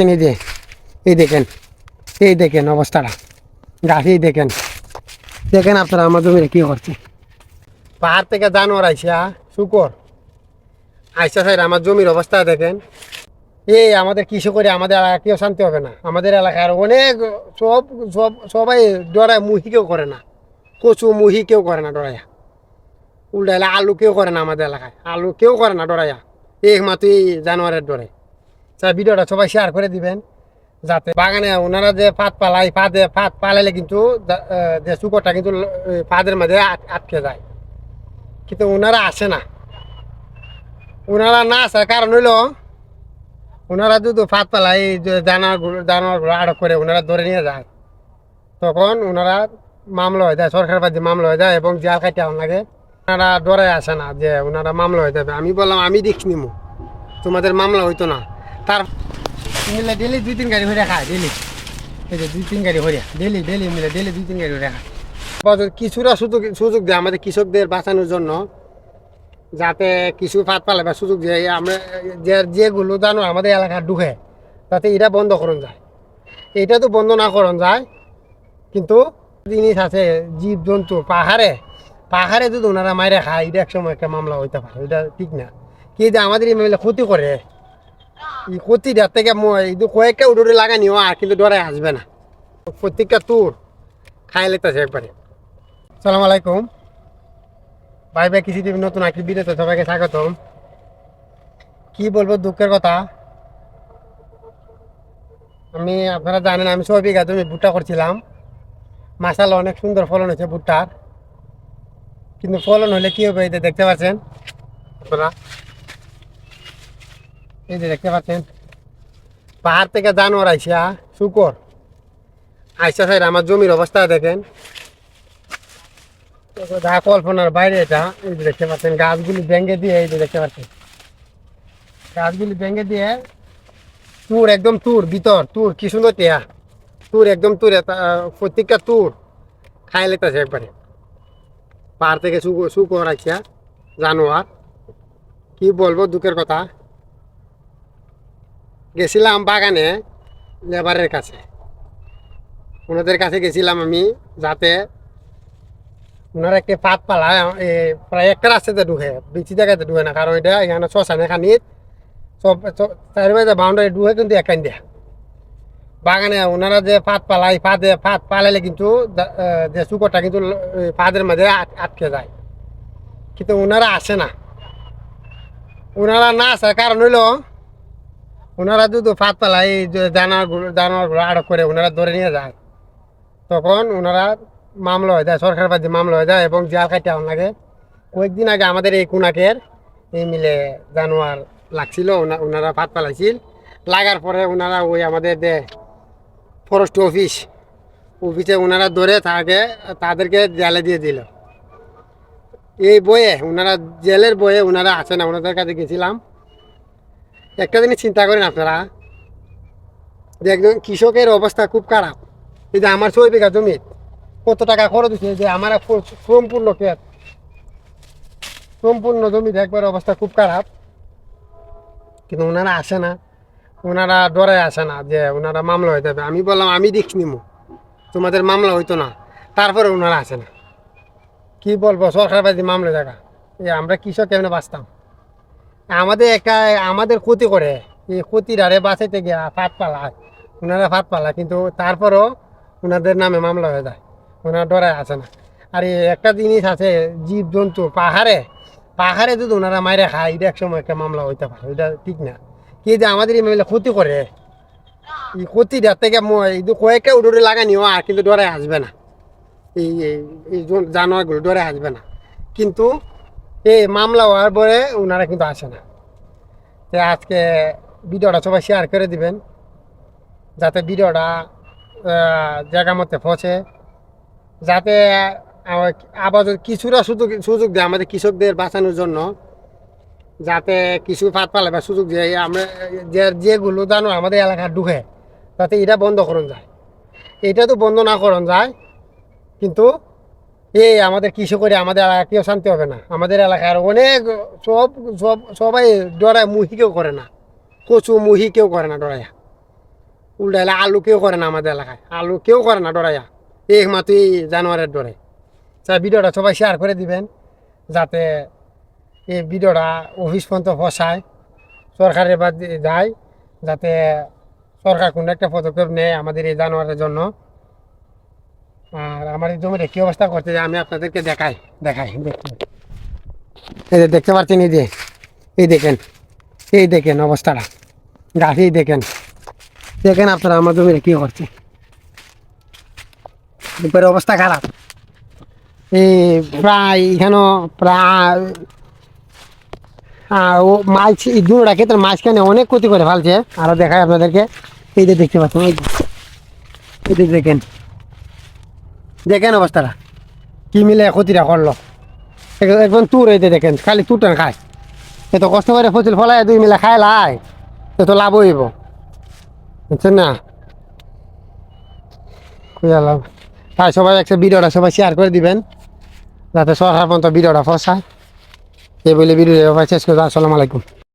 পাচ্ছেন এই যে, এই দেখেন এই দেখেন অবস্থাটা। এই দেখেন। দেখেন আপনারা আমার জমিতে কী করছে পাহাড় থেকে জানোয়ার আইসা শুকর। আইসা স্যার আমার জমির অবস্থা দেখেন। এই আমাদের কৃষকরে আমাদের এলাকা কেউ শান্তি হবে না। আমাদের এলাকার অনেক, সব সব, সবাই ডরায়, মুহি কেউ করে না। কচু মুহি কেউ করে না ডরাইয়া। উল্টাইলে আলু কেউ করে না আমাদের এলাকায়। আলু কেউ করে না ডরাইয়া। একমাত্র এই জানোয়ারের ডরে। স্যার, ভিডিওটা সবাই শেয়ার করে দিবেন, যাতে বাগানে ওনারা যে ফাঁদ পালায়, ফাঁদে ফাঁদ পালাইলে কিন্তু যে শুকরটা কিন্তু ফাঁদের আট- আটকে যায়। কিন্তু ওনারা আসে না। ওনারা না আসার কারণ হইল, ওনারা যদি ফাঁদ যে জানোয়ারগুলো জানোয়ারগুলো আটক করে ওনারা ধরে নিয়ে যায়, তখন ওনারা মামলা হয়ে যায় সরকার বাদী মামলা হয়ে যায় এবং জেল খাইতে আমার লাগে। ওনারা ডরে আসে না যে ওনারা মামলা হয়ে যাবে। আমি বললাম, আমি রিক্স নিবো তোমাদের মামলা হইতো না। তার মিলে ডেলি দুই তিন গাড়ি হয়ে খায় ডেলি। এই যে দুই তিন গাড়ি হরিয়া ডেলি ডেলি মিলে ডেলি দুই তিন গাড়ি হয়ে খায়। কিছুরা সুযোগ সুযোগ দেয় আমাদের কৃষকদের বাঁচানোর জন্য যাতে কিছু ফাঁদ পালে বা সুযোগ দিয়ে। আমরা যে যেগুলো জানো আমাদের এলাকার ঢুকে তাতে এটা বন্ধ করুন যায়। এটা তো বন্ধ না করুন যায় কিন্তু জিনিস আছে জীব জন্তু পাহাড়ে। পাহাড়ে যদি ওনারা মাইরে খায় এটা একসময় একটা মামলা হইতে পারে এটা ঠিক না। কি যে আমাদের এই মিলে ক্ষতি করে এই কয়েকটা আর কিন্তু আসবে না। প্রত্যেকটা তুর খাই একবারে সালাম আলাইকুম। ভাই ভাই নতুন একটি ভিডিওতে সবাইকে স্বাগতম। কি বলব দুঃখের কথা? আমি আপনারা জানেন, আমি ছয় বিঘা জমি ভুট্টা করছিলাম। মাসাল অনেক সুন্দর ফলন হয়েছে ভুট্টার। কিন্তু ফলন হলে কি হবে যে দেখতে পাচ্ছেন? আপনারা এই যে দেখতে পাচ্ছেন, পাহাড় থেকে জানোয়ার আইসা, শুকর। আইসা সাইড আমার জমির অবস্থা দেখেন। যা কল্পনার বাইরে এটা, এই যে দেখতে পাচ্ছেন, গাছগুলি ভেঙে দিয়ে, এই যে দেখতে পাচ্ছেন। গাছগুলি ভেঙে দিয়ে, তুর একদম তুর, ভিতর, তুর, কি সুন্দর টিয়া। তুর একদম তুর প্রত্যেকটা তুর খাই লেতেছে একবারে। পাহাড় থেকে শুকো শুকো রাখিয়া জানোয়ার। কি বলব, দুঃখের কথা। গেছিলাম বাগানে, লেবারের কাছে। ওনাদের কাছে গেছিলাম আমি, যাতে ওনারা একটা পাত পালা প্রায় একটা রাস্তাতে ঢুকে বেশি জায়গাতে ঢুকে না, কারণ এটা এখানে শ্মশানে খানিত সব চারিপাশে বাউন্ডারি ঢুকে কিন্তু একান দেয়া। বাগানে ওনারা যে ফাঁদ পালায় ফাঁদে ফাঁদ পালাইলে কিন্তু যে শুকরটা কিন্তু ফাঁদের আট- আটকে যায়। কিন্তু ওনারা আসে না। ওনারা না আসার কারণ হইল ওনারা যদি ফাঁদ পালায় এই যে জানোয়ারগুলো আটক করে ওনারা ধরে নিয়ে যায়, তখন ওনারা মামলা হয়ে যায়, সরকার বাদী মামলা হয়ে যায় এবং জেল খাইতে আমার লাগে। কয়েকদিন আগে আমাদের এই কুনাকের এই মিলে জানোয়ার লাগছিল, ওনা- ওনারা ফাঁদ পালাইছিল লাগার পরে ওনারা ওই আমাদের যে ফরেস্ট অফিস, অফিসে ওনারা ধরে তাকে তাদেরকে জেলে দিয়ে দিল। এই বইয়ে ওনারা জেলের বইয়ে ওনারা আছে না, ওনাদের কাছে গেছিলাম। একটা জিনিস চিন্তা করেন আপনারা। যে একজন কৃষকের অবস্থা খুব খারাপ। এই যে আমার ছয় বিঘা জমি, কত টাকা খরচ হচ্ছে যে আমার সম্পূর্ণ ক্ষেত। সম্পূর্ণ জমির একবার অবস্থা খুব খারাপ। কিন্তু ওনারা আসে না। ওনারা ডরে আসে না যে ওনারা মামলা হয়ে যাবে আমি বললাম, আমি রিক্স নিবো তোমাদের মামলা হইতো না। তারপরে ওনারা আসে না। কি বলব? সরকার বাদী মামলা এই আমরা কৃষক কেমনে বাঁচতাম? আমাদের একটা, আমাদের ক্ষতি করে। এই ক্ষতির আরে বাঁচাইতে গিয়া ফাঁদ পালায় ওনারা ফাঁদ পালায় কিন্তু তারপরও ওনাদের নামে মামলা হয়ে যায়। ওনারা ডরায় আসে না। আর একটা জিনিস আছে জীব জন্তু পাহাড়ে পাহাড়ে যদি ওনারা মাইরে খায় এটা একসময় একটা মামলা হইতে পারে। এটা ঠিক না। কি যে আমাদের এই মিলে ক্ষতি করে? এই ক্ষতিটার থেকে কয়েকটা উডুরে লাগানিও আর কিন্তু ডরায় আসবে না। এই- এই জানোয়ারগুলো ডরে আসবে না। কিন্তু এই মামলা হওয়ার পরে ওনারা কিন্তু আসে না। যে আজকে ভিডিওটা সবাই শেয়ার করে দিবেন, যাতে ভিডিওটা জায়গা মধ্যে পৌঁছে, যাতে আবার কিছুটা সুযোগ সুযোগ দেয় আমাদের কৃষকদের বাঁচানোর জন্য, যাতে কিছু ফাঁদ পালে বা সুযোগ দিয়ে আমরা যে, যেগুলো জানো আমাদের এলাকার ঢুকে যাতে এটা বন্ধ করুন যায়। এটা তো বন্ধ না করুন যায়, কিন্তু এই আমাদের কৃষকরে আমাদের এলাকা কেউ শান্তি হবে না। আমাদের এলাকার অনেক সব সব, সবাই ডরায়, মুহি কেউ করে না। কচু মুহি কেউ করে না ডরায়া। উল্টাইলে আলু কেউ করে না আমাদের এলাকায়। আলু কেউ করে না ডরাইয়া এই মাত্র এই জানোয়ারের ডরে। স্যার ভিডিওটা সবাই শেয়ার করে দিবেন, যাতে এই ভিডিওটা অফিস পর্যন্ত ফসায় সরকারের বাদ যায়, যাতে সরকার কোনো একটা পদক্ষেপ নেয় আমাদের এই জানোয়ারের জন্য। আর আমার এই জমিটা কী অবস্থা করতে আমি আপনাদেরকে দেখাই দেখাই দেখুন এই যে দেখতে পাচ্ছেন, এই যে, এই দেখেন এই দেখেন অবস্থাটা। গাছ, এই দেখেন। দেখেন আপনারা আমার জমিটা কী করছে। উপরে অবস্থা খারাপ। এই প্রায় এখানে প্রায় ও মাছ, এই দুটা ক্ষেত্রে মাঝখানে অনেক ক্ষতি করে ফেলছে। আরও দেখায় আপনাদেরকে। এই যে দেখতে পাচ্ছেন এই যে দেখেন। দেখেন অবস্থাটা। কি মিলে ক্ষতিটা করল। একদম তুর এই দেখেন, খালি তুরটা খায়। এত কষ্ট করে ফসল ফলায়, দুই মিলে খায় লাই। তো লাভ হইব। বুঝছেন না? বুঝলাম তাই সবাই একটা ভিডিওটা সবাই শেয়ার করে দিবেন, যাতে সরকার পর্যন্ত ভিডিওটা ফসায় এই বলে ভিডিও শেষ করতে আসসালামু আলাইকুম।